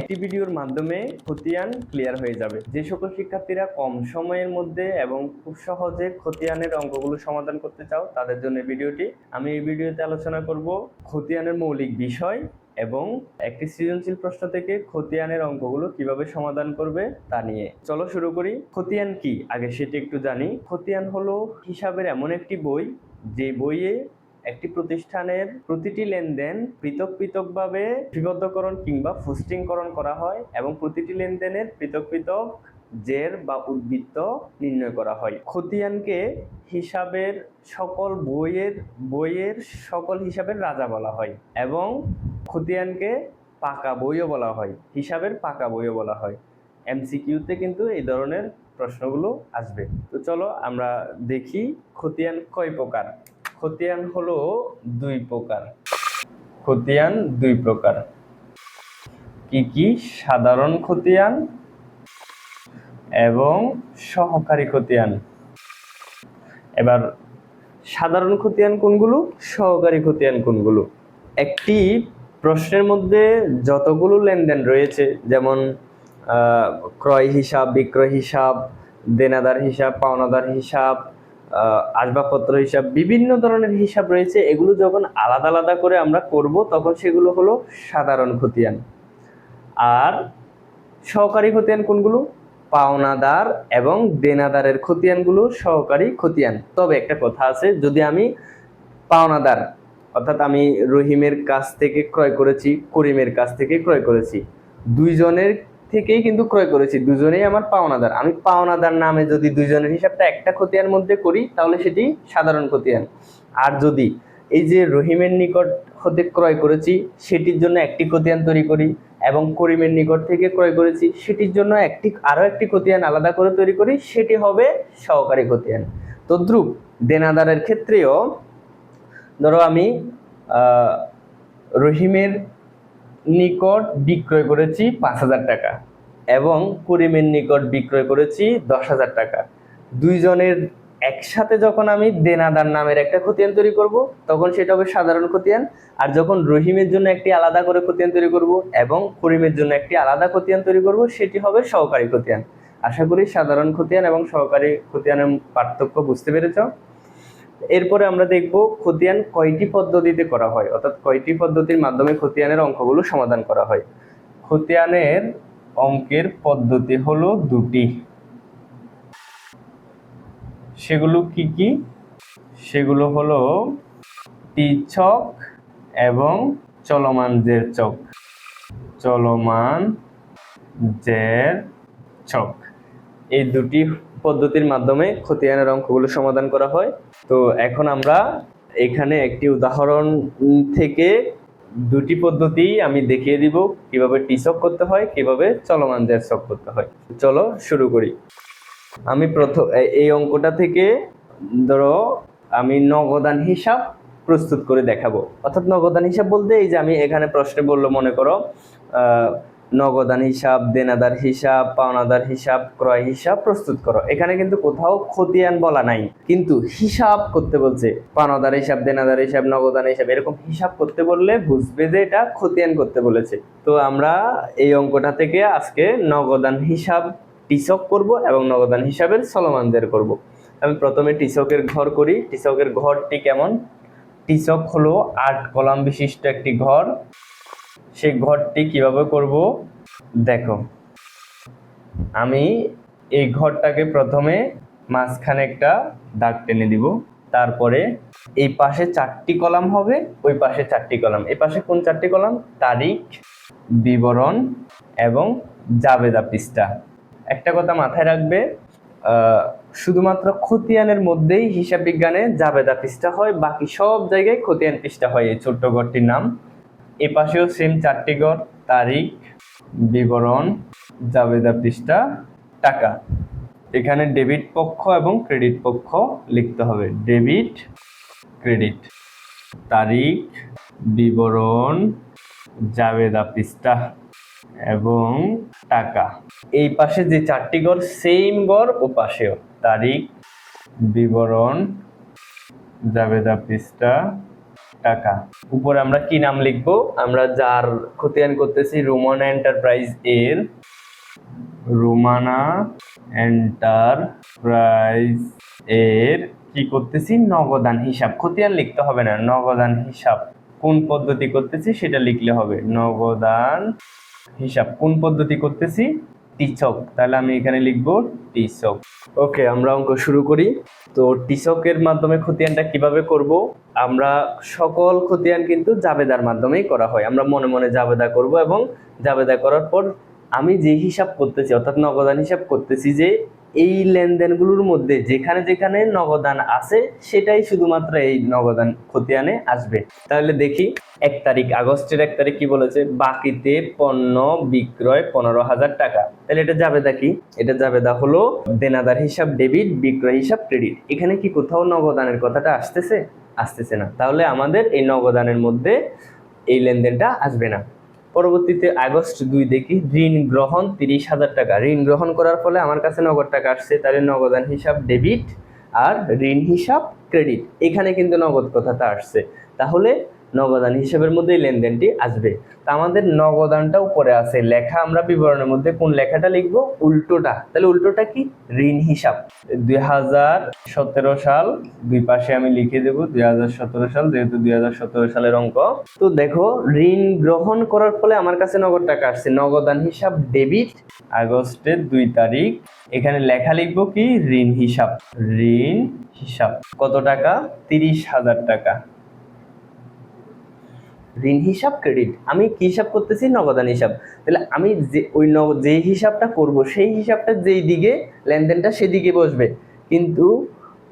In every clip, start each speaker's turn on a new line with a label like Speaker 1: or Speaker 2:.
Speaker 1: একটি ভিডিওর মাধ্যমে খতিয়ান ক্লিয়ার হয়ে যাবে। যে সকল শিক্ষার্থীরা কম সময়ের মধ্যে এবং খুব সহজে খতিয়ানের অঙ্কগুলো সমাধান করতে চাও, তাদের জন্য ভিডিওটি। আমি এই ভিডিওতে আলোচনা করব খতিয়ানের মৌলিক বিষয় এবং একটি সৃজনশীল প্রশ্ন থেকে খতিয়ানের অঙ্কগুলো কীভাবে সমাধান করবে তা নিয়ে। চলো শুরু করি। খতিয়ান কি? আগে সেটি একটু জানি। খতিয়ান হলো হিসাবের এমন একটি বই, যে বইয়ে একটি প্রতিষ্ঠানের প্রতিটি লেনদেন পৃথক পৃথকভাবে বিবদ্ধকরণ কিংবা ফুস্টিংকরণ করা হয় এবং প্রতিটি লেনদেনের পৃথক পৃথক জের বা উদ্বৃত্ত নির্ণয় করা হয়। খতিয়ানকে হিসাবের সকল বইয়ের বইয়ের সকল হিসাবের রাজা বলা হয় এবং খতিয়ানকে পাকা বইও বলা হয়, হিসাবের পাকা বইও বলা হয়। এমসিকিউতে কিন্তু এই ধরনের প্রশ্নগুলো আসবে। তো চলো আমরা দেখি খতিয়ান কয় প্রকার। খতিয়ান হলো দুই প্রকার। খতিয়ান দুই প্রকার। কি কি? সাধারণ খতিয়ান এবং সহকারী খতিয়ান। এবার, সাধারণ খতিয়ান কোনগুলো? সহকারী খতিয়ান কোনগুলো? একটি প্রশ্নের মধ্যে যতগুলো লেনদেন রয়েছে, যেমন ক্রয় হিসাব, বিক্রয় হিসাব, দেনাদার হিসাব, পাওনাদার হিসাব আসবাবপত্র হিসাব, বিভিন্ন ধরনের হিসাব রয়েছে। এগুলো যখন আলাদা আলাদা করে আমরা করব, তখন সেগুলো হলো সাধারণ খতিয়ান। আর সহকারী খতিয়ান কোনগুলো? পাওনাদার এবং দেনাদারের খতিয়ানগুলো সহকারী খতিয়ান। তবে একটা কথা আছে, যদি আমি পাওনাদার, অর্থাৎ আমি রহিমের কাছ থেকে ক্রয় করেছি, করিমের কাছ থেকে ক্রয় করেছি, দুইজনের থেকেই কিন্তু ক্রয় করেছি, দুজনেই আমার পাওনাদার। আমি পাওনাদার নামে যদি দুজনের হিসাবটা একটা খতিয়ান মধ্যে করি, তাহলে সেটি সাধারণ খতিয়ান। আর যদি এই যে রহিমের নিকট হতে ক্রয় করেছি, সেটির জন্য একটি খতিয়ান তৈরি করি এবং করিমের নিকট থেকে ক্রয় করেছি, সেটির জন্য একটি, আরও একটি খতিয়ান আলাদা করে তৈরি করি, সেটি হবে সহকারী খতিয়ান। তদ্রুপ দেনাদারের ক্ষেত্রেও, ধরো আমি রহিমের নিকট বিক্রয় করেছি পাঁচ হাজার টাকা এবং করিমের নিকট বিক্রয় করেছি দশ হাজার টাকা। দুইজনের একসাথে যখন আমি দেনাদার নামের একটা খতিয়ান তৈরি করব, তখন সেটা হবে সাধারণ খতিয়ান। আর যখন রহিমের জন্য একটি আলাদা করে খতিয়ান তৈরি করব এবং করিমের জন্য একটি আলাদা খতিয়ান তৈরি করব, সেটি হবে সহকারী খতিয়ান। আশা করি সাধারণ খতিয়ান এবং সহকারী খতিয়ানের পার্থক্য বুঝতে পেরেছ। এরপরে আমরা দেখব খতিয়ান কয়টি পদ্ধতিতে করা হয়? অর্থাৎ কয়টি পদ্ধতির মাধ্যমে খতিয়ানের অঙ্কগুলো সমাধান করা হয়? খতিয়ানের অঙ্কের পদ্ধতি হলো দুটি। সেগুলো কি কি? সেগুলো হলো ছক এবং চলমান জের চক চলমান জের ছক এই দুটি পদ্ধতির মাধ্যমে খতিয়ানের অঙ্কগুলো সমাধান করা হয়। তো এখন আমরা এখানে একটি উদাহরণ থেকে দুটি পদ্ধতি আমি দেখিয়ে দিব, কীভাবে টিচক করতে হয়, কীভাবে চলমান জের চক করতে হয়। চলো শুরু করি। আমি প্রথম এই অঙ্কটা থেকে ধরো আমি নগদান হিসাব প্রস্তুত করে দেখাবো। অর্থাৎ নগদান হিসাব বলতে এই যে আমি এখানে প্রশ্নে বলল, মনে করো নগদান হিসাব, দেনাদার হিসাব, পাওনাদার হিসাব, ক্রয় হিসাব প্রস্তুত করো। এখানে কিন্তু কোথাও খতিয়ান বলা নাই। কিন্তু হিসাব করতে বলছে। পাওনাদার হিসাব, দেনাদার হিসাব, নগদান হিসাব, এরকম হিসাব করতে বললে বুঝবে যে এটা খতিয়ান করতে বলেছে। তো আমরা এই অঙ্কটা থেকে আজকে নগদান হিসাব টিচক করব এবং নগদান হিসাবের চলমানদের করব। আমি প্রথমে টিচকের ঘর করি। টিচকের ঘরটি কেমন? টিচক হলো আট কলাম বিশিষ্ট একটি ঘর। সেই ঘরটি কীভাবে করব? দেখো। আমি এই ঘরটাকে প্রথমে মাঝখানে একটা দাগ টেনে দিব। তারপরে এই পাশে চারটি কলাম হবে, ওই পাশে চারটি কলাম। এই পাশে কোন চারটি কলাম? তারিখ, বিবরণ এবং জাবেদা পৃষ্ঠা। একটা কথা মাথায় রাখবে শুধুমাত্র খতিয়ানের মধ্যেই হিসাব বিজ্ঞানে জাবেদা পৃষ্ঠা হয়, বাকি সব জায়গায় খতিয়ান পৃষ্ঠা হয় এই ছোট্ট ঘরটির নাম। এ পাশেও সেম চারটি ঘর, তারিখ, বিবরণ, জাবেদা পৃষ্ঠা, টাকা। এখানে ডেবিট পক্ষ এবং ক্রেডিট পক্ষ লিখতে হবে। ডেবিট ক্রেডিট তারিখ, বিবরণ, জাবেদা পৃষ্ঠা এবং টাকা। এই পাশে যে চারটি ঘর সেম ঘর ও পাশেও। তারিখ, বিবরণ, জাবেদা পৃষ্ঠা টাকা। উপরে আমরা কি নাম লিখব? আমরা যার খতিয়ান করতেছি রোমানা এন্টারপ্রাইজ এর। রোমানা এন্টারপ্রাইজ এর কি করতেছি? নগদান হিসাব। খতিয়ান লিখতে হবে না। নগদান হিসাব কোন পদ্ধতি করতেছি সেটা লিখলে হবে। নগদান হিসাব কোন পদ্ধতি করতেছি? টিচক তাহলে আমি এখানে লিখব টিচক ওকে, আমরা অঙ্ক শুরু করি। তো টিচকের মাধ্যমে খতিয়ানটা কীভাবে করব? আমরা সকল খতিয়ান কিন্তু জাবেদার মাধ্যমেই করা হয়। আমরা মনে মনে জাবেদা করব এবং জাবেদা করার পর আমি যে হিসাব করতেছি, অর্থাৎ নগদান হিসাব করতেছি যে এই লেনদেনগুলোর মধ্যে যেখানে যেখানে নগদান আছে, সেটাই শুধুমাত্র এই নগদান খতিয়ানে আসবে। তাহলে দেখি, এক তারিখ, আগস্টের এক তারিখ কি বলেছে? বাকিতে পণ্য বিক্রয় পনেরো হাজার টাকা। তাহলে এটা যাবেদা কি? এটা যাবেদা হলো দেনাদার হিসাব, ডেবিট, বিক্রয় হিসাব, ক্রেডিট। এখানে কি কোথাও নগদানের কথাটা আসতেছে? আসতেছে না। তাহলে আমাদের এই নগদানের মধ্যে এই লেনদেনটা আসবে না। পরবর্তীতে আগস্ট দুই দেখি ঋণ গ্রহণ তিরিশ হাজার টাকা। ঋণ গ্রহণ করার ফলে আমার কাছে নগদ টাকা আসছে, তাহলে নগদান হিসাব ডেবিট আর ঋণ হিসাব ক্রেডিট এখানে কিন্তু নগদ কথাটা আসছে। তাহলে নগদান হিসাবের মধ্যে এই লেনদেনটি আসবে। তা আমাদের নগদানটা উপরে আছে। লেখা আমরা বিবরণের মধ্যে কোন লেখাটা লিখব? উল্টোটা। তাহলে উল্টোটা কি? ঋণ হিসাব। দুই হাজার সতেরো সাল দুই পাশে আমি লিখে দেবো দুই হাজার সতেরো সাল, যেহেতু দুই হাজার সতেরো সালের অঙ্ক। তো দেখো, ঋণ গ্রহণ করার ফলে আমার কাছে নগদ টাকা আসছে। নগদান হিসাব ডেবিট আগস্টের দুই তারিখ। এখানে লেখা লিখব কি? ঋণ হিসাব। ঋণ হিসাব। কত টাকা? তিরিশ হাজার টাকা। ঋণ হিসাব ক্রেডিট আমি কি হিসাব করতেছি? নগদান হিসাব। তাহলে আমি যে, ওই নগদ যে হিসাবটা করব, সেই হিসাবটা যেই দিকে, লেনদেনটা সেদিকে বসবে। কিন্তু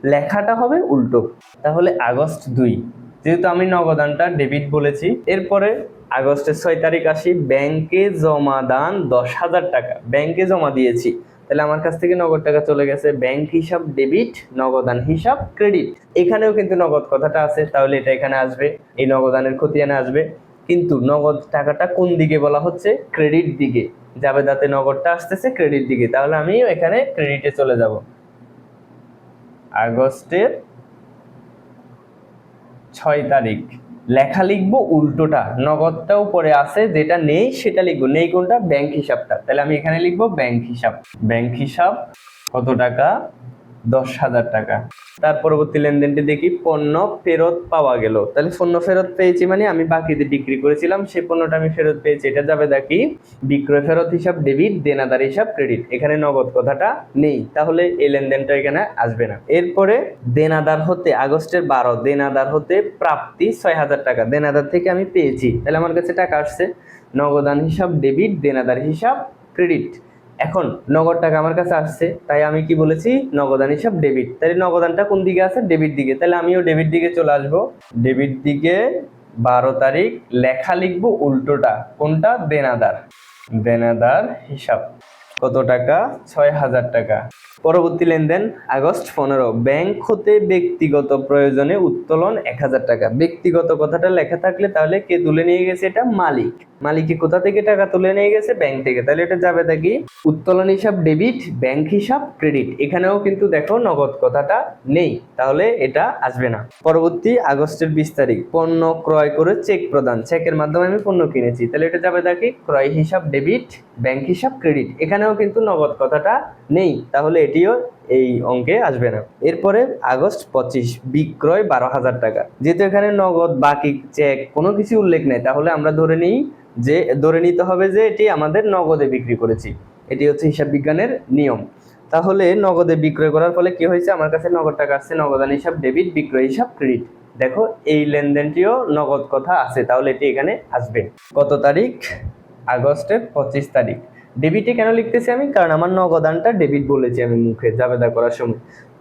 Speaker 1: লেখাটা হবে উল্টো। তাহলে আগস্ট দুই। যেহেতু আমি নগদানটা ডেবিট বলেছি, এরপরে আগস্টের ছয় তারিখ আসি, ব্যাংকে জমা দান দশ হাজার টাকা। ব্যাংকে জমা দিয়েছি। তাহলে আমার কাছ থেকে নগদ টাকা চলে গেছে ব্যাংক হিসাব ডেবিট নগদান হিসাব ক্রেডিট এখানেও কিন্তু নগদ কথাটা আছে, তাহলে এটা এখানে আসবে, এই নগদানের খতিয়ানে আসবে। কিন্তু নগদ টাকাটা কোন দিকে বলা হচ্ছে? ক্রেডিট দিকে। যাবে দাতে নগদটা আসতেছে ক্রেডিট দিকে। তাহলে আমি এখানে ক্রেডিটে চলে যাব। আগস্টের ছয় তারিখ। লেখা লিখব, উল্টোটা। নগদটাও পরে আছে, যেটা নেই সেটা লিখব। নেই কোনটা? ব্যাংক হিসাবটা। তাহলে আমি এখানে লিখব ব্যাংক হিসাব। ব্যাংক হিসাব কত টাকা? দশ হাজার টাকা। তার পরবর্তী লেনদেনটি দেখি পণ্য ফেরত পাওয়া গেল। তাহলে পণ্য ফেরত পেয়েছি মানে আমি বাকিতে বিক্রি করেছিলাম সেই পণ্যটা আমি ফেরত পেয়েছি। এটা যাবে দেখি বিক্রয় ফেরত হিসাব ডেবিট দেনাদার হিসাব ক্রেডিট এখানে নগদ কথাটা নেই, তাহলে এই লেনদেনটা এখানে আসবে না। এরপরে দেনাদার হতে আগস্টের বারো, দেনাদার হতে প্রাপ্তি ছয় হাজার টাকা। দেনাদার থেকে আমি পেয়েছি, তাহলে আমার কাছে টাকা আসছে। নগদান হিসাব ডেবিট দেনাদার হিসাব ক্রেডিট এখন নগদ টাকা আমার কাছে আসছে, তাই আমি কি বলেছি? নগদান হিসাব ডেবিট তাহলে নগদানটা কোন দিকে আছে? ডেবিট দিকে। তাহলে আমিও ডেবিট দিকে চলে আসব। ডেবিট দিকে বারো তারিখ লেখা লিখব উল্টোটা। কোনটা? দেনাদার। দেনাদার হিসাব। কত টাকা? ছয় হাজার টাকা। পরবর্তী লেনদেন, আগস্ট পনেরো। ব্যাংক হতে ব্যক্তিগত প্রয়োজনে উত্তোলন এক হাজার টাকা। ব্যক্তিগত কথাটা লেখা থাকলে তাহলে কে তুলে নিয়ে গেছে এটা? মালিক। মালিকে কোথা থেকে টাকা তুলে নিয়ে গেছে? ব্যাংক থেকে। তাহলে এটা যাবে থাকি উত্তোলন হিসাব, ডেবিট, ব্যাংক হিসাব, ক্রেডিট। এখানেও কিন্তু দেখো নগদ কথাটা নেই। তাহলে এটা আসবে না। পরবর্তী আগস্টের বিশ তারিখ। পণ্য ক্রয় করে চেক প্রদান। চেকের মাধ্যমে আমি পণ্য কিনেছি। তাহলে এটা যাবে থাকি ক্রয় হিসাব, ডেবিট, ব্যাংক হিসাব, ক্রেডিট। এখানেও কিন্তু নগদ কথাটা নেই। তাহলে এটিও এই অঙ্কে আসবে না। এরপরে আগস্ট পঁচিশ, বিক্রয় বারো হাজার টাকা। যেহেতু এখানে নগদ, বাকি চেক কোনো কিছু উল্লেখ নেই, তাহলে আমরা ধরে নিই যে, ধরে নিতে হবে যে, এটি আমাদের নগদে বিক্রি করেছি। এটি হচ্ছে হিসাব বিজ্ঞানের নিয়ম। তাহলে নগদে বিক্রয় করার ফলে কি হয়েছে? আমার কাছে নগদ টাকা আসছে, নগদান হিসাব ডেবিট বিক্রয় হিসাব ক্রেডিট দেখো, এই লেনদেনটিও নগদ কথা আছে, তাহলে এটি এখানে আসবে। কত তারিখ? আগস্টের পঁচিশ তারিখ। ডেবিটে কেন লিখতেছি আমি? কারণ আমার নগদানটা ডেবিট বলেছি আমি মুখে জাবেদা করার সময়।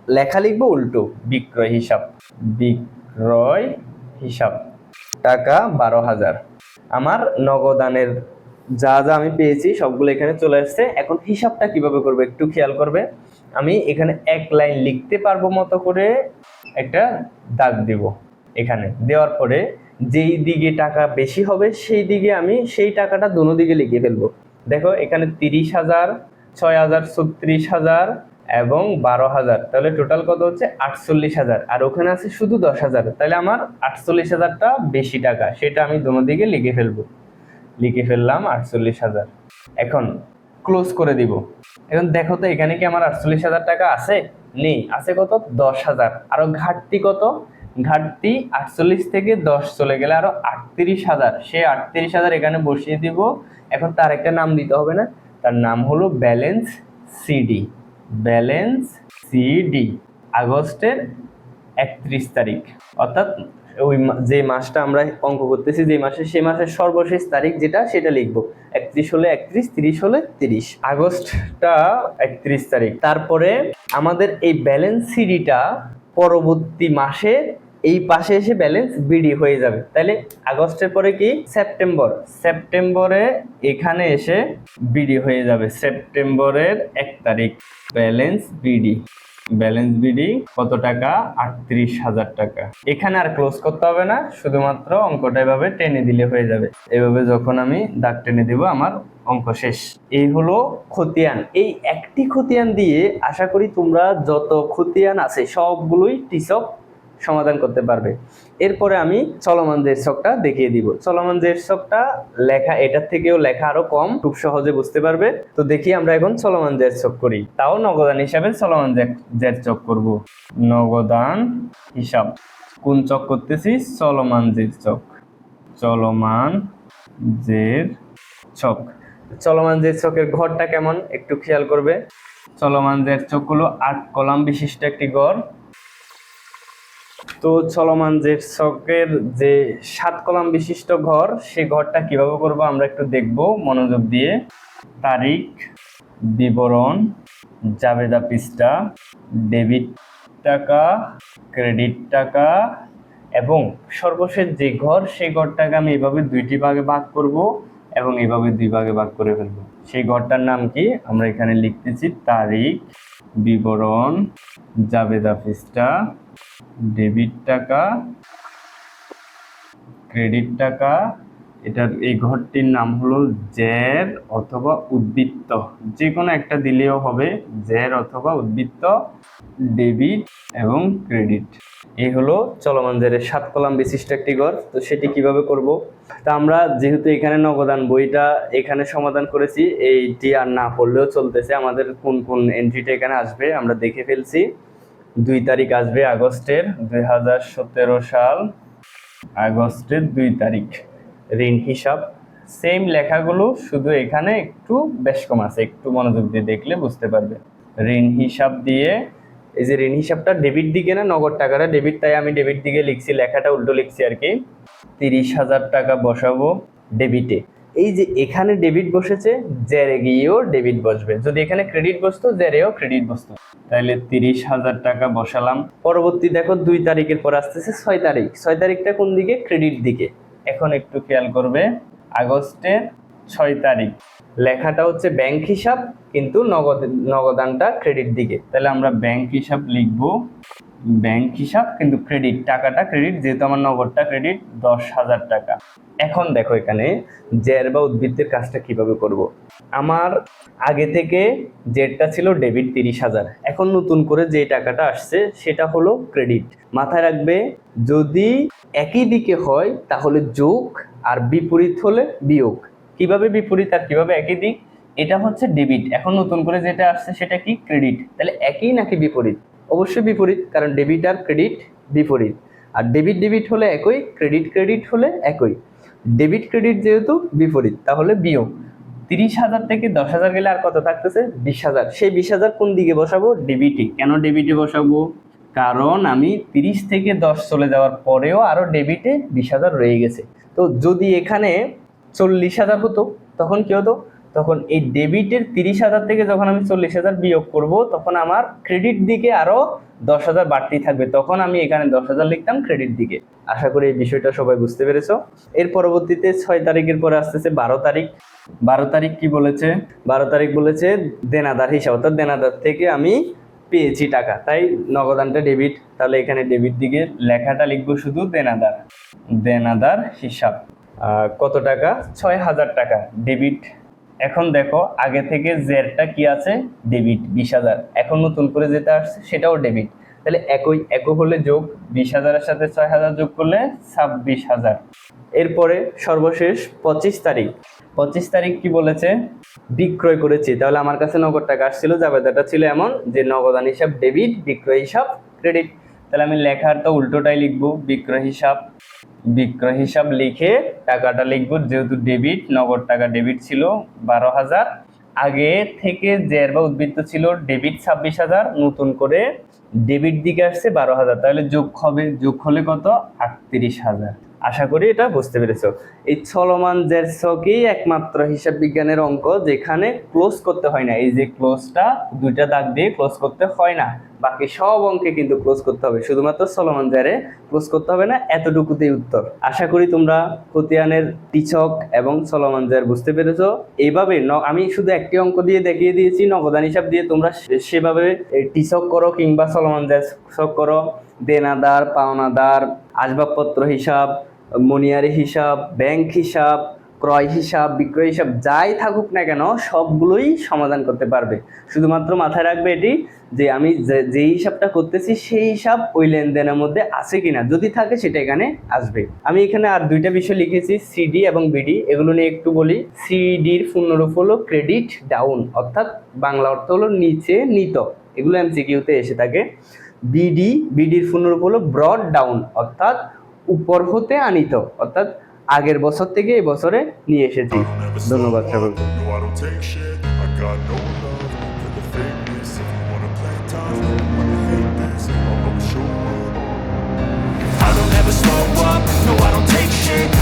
Speaker 1: লেখা লিখব উল্টো, বিক্রয় হিসাব। বিক্রয় হিসাব, টাকা বারো হাজার। আমার নগদানের যা যা আমি পেয়েছি, সবগুলো এখানে চলে আসছে। এখন হিসাবটা কীভাবে করবে একটু খেয়াল করবে। আমি এখানে এক লাইন লিখতে পারব মতো করে একটা দাগ দিব এখানে। দেওয়ার পরে যেই দিকে টাকা বেশি হবে, সেই দিকে আমি সেই টাকাটা দোনো দিকে লিখে ফেলব। দেখো, এখানে তিরিশ হাজার, ছয় হাজার, ছত্রিশ হাজার এবং বারো হাজার। তাহলে টোটাল কত হচ্ছে? আটচল্লিশ হাজার। আর ওখানে আছে শুধু দশ হাজার। তাহলে আমার আটচল্লিশ হাজারটা বেশি টাকা, সেটা আমি দিকে লিখে ফেলব। লিখে ফেললাম আটচল্লিশ হাজার। এখন ক্লোজ করে দিব। এখন দেখো তো, এখানে কি আমার আটচল্লিশ হাজার টাকা আছে? নেই। আছে কত? দশ হাজার। আরও ঘাটতি কত? ঘাটতি আটচল্লিশ থেকে দশ চলে গেলে আরও আটত্রিশ হাজার। সে আটত্রিশ হাজার এখানে বসিয়ে দিব। এখন তার একটা নাম দিতে হবে না। তার নাম হলো ব্যালেন্স সিডি। ব্যালেন্স সিডি আগস্টের একত্রিশ তারিখ। অর্থাৎ ওই যে মাসটা আমরা অঙ্ক করতেছি, যে মাসে সেই মাসের সর্বশেষ তারিখ যেটা, সেটা লিখব। একত্রিশ হলে একত্রিশ, তিরিশ হলে তিরিশ। আগস্টটা একত্রিশ তারিখ। তারপরে আমাদের এই ব্যালেন্স সিডিটা পরবর্তী মাসে এই পাশে এসে ব্যালেন্স বিডি হয়ে যাবে। তাহলে আগস্টের পরে কি? সেপ্টেম্বর সেপ্টেম্বরে এখানে এসে বিডি হয়ে যাবে। সেপ্টেম্বরের এক তারিখ। ব্যালেন্স বিডি ব্যালেন্স বিডি কত টাকা? আটত্রিশ হাজার টাকা। এখানে আর ক্লোজ করতে হবে না, শুধুমাত্র অঙ্কটা এভাবে টেনে দিলে হয়ে যাবে। এভাবে যখন আমি দাগ টেনে দিব, আমার অঙ্ক শেষ। এই হলো খতিয়ান। এই একটি খতিয়ান দিয়ে আশা করি তোমরা যত খতিয়ান আছে, সবগুলোই টিসক সমাধান করতে পারবে। এরপরে আমি চলমান জের ছকটা দেখিয়ে দিব। চলমান জের ছকটা লেখা, এটার থেকেও লেখা আরও কম, খুব সহজে বুঝতে পারবে। তো দেখি আমরা এখন চলমান জের ছক করি। তাও নগদান হিসাবে চলমান জের- চক করব। নগদান হিসাব। কোন চক করতেছি? চলমান জের চক চলমান জের ছক চলমান জের ছকের ঘরটা কেমন? একটু খেয়াল করবে। চলমান জের চক হলো আট কলাম বিশিষ্ট একটি ঘর। তো চলমান যে ছকের যে সাত কলাম বিশিষ্ট ঘর সে ঘরটা কীভাবে করব আমরা একটু দেখব মনোযোগ দিয়ে। তারিখ, বিবরণ, জাবেদা পৃষ্ঠা, ডেবিট টাকা, ক্রেডিট টাকা এবং সর্বশেষ যে ঘর, সেই ঘরটাকে আমি এভাবে দুইটি ভাগে ভাগ করব। এবং এভাবে দুই ভাগে ভাগ করে ফেলব। সেই ঘরটার নাম কি? আমরা এখানে লিখতেছি তারিখ, বিবরণ, জাবেদা ফিসটা ডেবিট টাকা, ক্রেডিট টাকা এটার এই ঘরটির নাম হলো জের অথবা উদ্বৃত্ত। যে কোনো একটা দিলেও হবে জের অথবা উদ্বৃত্ত, ডেবিট এবং ক্রেডিট। এই হলো চলমান জেরের সাত কলাম বিশিষ্ট একটি ঘর। তো সেটি কীভাবে করব? তা আমরা যেহেতু এখানে নগদান বইটা এখানে সমাধান করেছি। এইটি আর না পড়লেও চলতেছে। আমাদের কোন কোন এন্ট্রিটা এখানে আসবে আমরা দেখে ফেলছি। দুই তারিখ আসবে আগস্টের দুই হাজার সতেরো সাল, আগস্টের দুই তারিখ। ঋণ হিসাব। সেম লেখাগুলো শুধু এখানে একটু বেশ কম আছে, একটু মনোযোগ দিয়ে দেখলে বুঝতে পারবে। ঋণ হিসাব দিয়ে, এই যে ঋণ হিসাবটা ডেবিট দিকে না নগদ টাকাটা ডেবিট তাই আমি ডেবিট দিকে লিখছি, লেখাটা উল্টো লিখছি আর কি। তিরিশ হাজার টাকা বসাবো ডেবিটে এই যে এখানে ডেবিট বসেছে জেরে গিয়েও ডেবিট বসবে। যদি এখানে ক্রেডিট বসতো জেরেও ক্রেডিট বসতো। তাহলে তিরিশ হাজার টাকা বসালাম। পরবর্তী দেখো দুই তারিখের পর আসতেছে ছয় তারিখ। ছয় তারিখটা কোন দিকে? ক্রেডিট দিকে। এখন একটু খেয়াল করবে আগস্টের ছয় তারিখ। লেখাটা হচ্ছে ব্যাংক হিসাব, কিন্তু নগদ, নগদানটা ক্রেডিট দিকে। তাহলে আমরা ব্যাংক হিসাব লিখব। ব্যাংক হিসাব, কিন্তু ক্রেডিট টাকাটা ক্রেডিট যেহেতু আমার নগদটা ক্রেডিট দশ হাজার টাকা। এখন দেখো এখানে জের বা উদ্বৃত্তের কাজটা কীভাবে করব। আমার আগে থেকে জেরটা ছিল ডেবিট তিরিশ হাজার। এখন নতুন করে যে টাকাটা আসছে, সেটা হলো ক্রেডিট মাথায় রাখবে, যদি একই দিকে হয়, তাহলে যোগ আর বিপরীত হলে বিয়োগ। কীভাবে বিপরীত আর কীভাবে একই দিক, এটা হচ্ছে ডেবিট এখন নতুন করে যেটা আসছে সেটা কি? ক্রেডিট তাহলে একই নাকি বিপরীত? অবশ্যই বিপরীত, কারণ ডেবিট আর ক্রেডিট বিপরীত। আর ডেবিট ডেবিট হলে একই ক্রেডিট ক্রেডিট হলে একই। ডেবিট ক্রেডিট যেহেতু বিপরীত, তাহলে বিয়োগ। তিরিশ হাজার থেকে দশ হাজার গেলে আর কত থাকতেছে? বিশ হাজার। সেই বিশ হাজার কোন দিকে বসাবো? ডেবিটে কেন ডেবিটে বসাবো? কারণ আমি তিরিশ থেকে দশ চলে যাওয়ার পরেও আরও ডেবিটে বিশ হাজার রয়ে গেছে। তো যদি এখানে চল্লিশ হাজার হতো, তখন কি হতো? তখন এই ডেবিটের তিরিশ হাজার থেকে যখন আমি চল্লিশ হাজার বিয়োগ করব, তখন আমার ক্রেডিট দিকে আরও দশ হাজার বাড়তি থাকবে। তখন আমি এখানে দশ হাজার লিখতাম ক্রেডিট দিকে। আশা করি এই বিষয়টা সবাই বুঝতে পেরেছ। এর পরবর্তীতে ছয় তারিখের পরে আসতেছে বারো তারিখ। বারো তারিখ কি বলেছে? বারো তারিখ বলেছে দেনাদার হিসাব। অর্থাৎ দেনাদার থেকে আমি পেয়েছি টাকা। তাই নগদানটা ডেবিট, তাহলে এখানে ডেবিট দিকে লেখাটা লিখব শুধু দেনাদার। দেনাদার হিসাব। কত টাকা? ছয় হাজার টাকা। ডেবিট এখন দেখো, আগে থেকে জেরটা কি আছে? ডেবিট বিশ হাজার। এখন নতুন করে যেটা আসছে, সেটাও ডেবিট তাহলে একই একই হলে যোগ, বিশ হাজারের সাথে ছয় হাজার যোগ করলে ছাব্বিশ হাজার। এরপরে সর্বশেষ পঁচিশ তারিখ। পঁচিশ তারিখ কি বলেছে? বিক্রয় করেছি। তাহলে আমার কাছে নগদ টাকা আসছিল, জাবেদাটা ছিল এমন যে নগদান হিসাব ডেবিট বিক্রয় হিসাব ক্রেডিট তাহলে আমি লেখার তো উল্টোটাই লিখব, বিক্রয় হিসাব। বিক্রয় হিসাব লিখে টাকাটা লিখব, যেহেতু ডেবিট নগদ টাকা ডেবিট ছিল বারো হাজার। আগে থেকে জের বা উদ্বৃত্ত ছিল ডেবিট ছাব্বিশ হাজার, নতুন করে ডেবিট দিকে আসছে বারো হাজার। তাহলে যোগ হবে, যোগ হলে কত? আটত্রিশ হাজার। আশা করি এটা বুঝতে পেরেছ। এই চলমান জের ছকেই একমাত্র হিসাব বিজ্ঞানের অঙ্ক যেখানে ক্লোজ করতে হয় না। এই যে ক্লোজটা দুইটা দাগ দিয়ে ক্লোজ করতে হয় না। বাকি সব অঙ্কে কিন্তু ক্লোজ করতে হবে। শুধুমাত্র চলমান জেরে ক্লোজ করতে হবে না, এতটুকুতেই উত্তর। আশা করি তোমরা খতিয়ানের টিচক এবং চলমান জের বুঝতে পেরেছ। এইভাবে আমি শুধু একটি অঙ্ক দিয়ে দেখিয়ে দিয়েছি। নগদান হিসাব দিয়ে তোমরা সেভাবে টিচক করো কিংবা চলমান জের করো। দেনাদার, পাওনাদার, আসবাবপত্র হিসাব মনিয়ারি হিসাব, ব্যাংক হিসাব, ক্রয় হিসাব, বিক্রয় হিসাব, যাই থাকুক না কেন, সবগুলোই সমাধান করতে পারবে। শুধুমাত্র মাথায় রাখবে এটি যে আমি যে- যেই হিসাবটা করতেছি, সেই হিসাব ওই লেনদেনের মধ্যে আছে কিনা। যদি থাকে, সেটা এখানে আসবে। আমি এখানে আর দুইটা বিষয় লিখেছি, সিডি এবং বিডি। এগুলো নিয়ে একটু বলি। সিডির পূর্ণরূপ হলো ক্রেডিট ডাউন, অর্থাৎ বাংলা অর্থ হলো নিচে নিত। এগুলো এমসিকিউতে এসে থাকে। বিডি, বিডির পূর্ণরূপ হলো ব্রড ডাউন, অর্থাৎ উপর হতে আনিত। অর্থাৎ আগের বছর থেকে এই বছরে নিয়ে এসেছি। ধন্যবাদ সকলকে